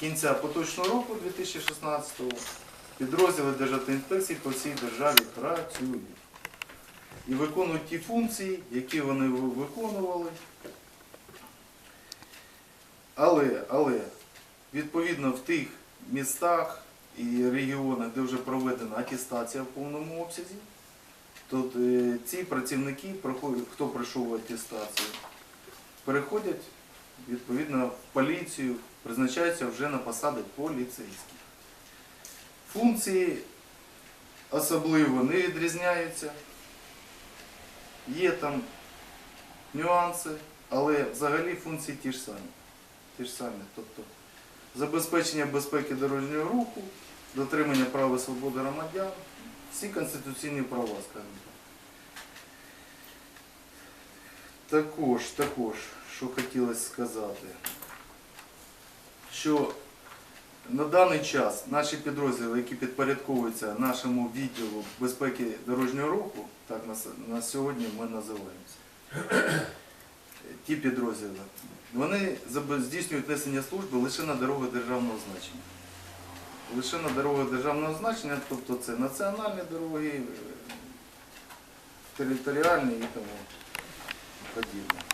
кінця поточного року 2016-го підрозділи Державної інспекції по всій державі працюють і виконують ті функції, які вони виконували. Але, але відповідно в тих містах і регіонах, де вже проведена атестація в повному обсязі, то е, ці працівники, хто пройшов атестацію, переходять відповідно в поліцію, призначаються вже на посади поліцейських. Функції особливо не відрізняються. Є там нюанси, але взагалі функції ті ж самі. Ті ж самі. Тобто забезпечення безпеки дорожнього руху, дотримання прав і свободи громадян, всі конституційні права, скажімо так. Також, також, що хотілося сказати, що на даний час наші підрозділи, які підпорядковуються нашому відділу безпеки дорожнього руху, так на, сьогодні ми називаємося, ті підрозділи, вони здійснюють несення служби лише на дорогах державного значення. Лише на дорогах державного значення, тобто це національні дороги, е, територіальні і тому подібне.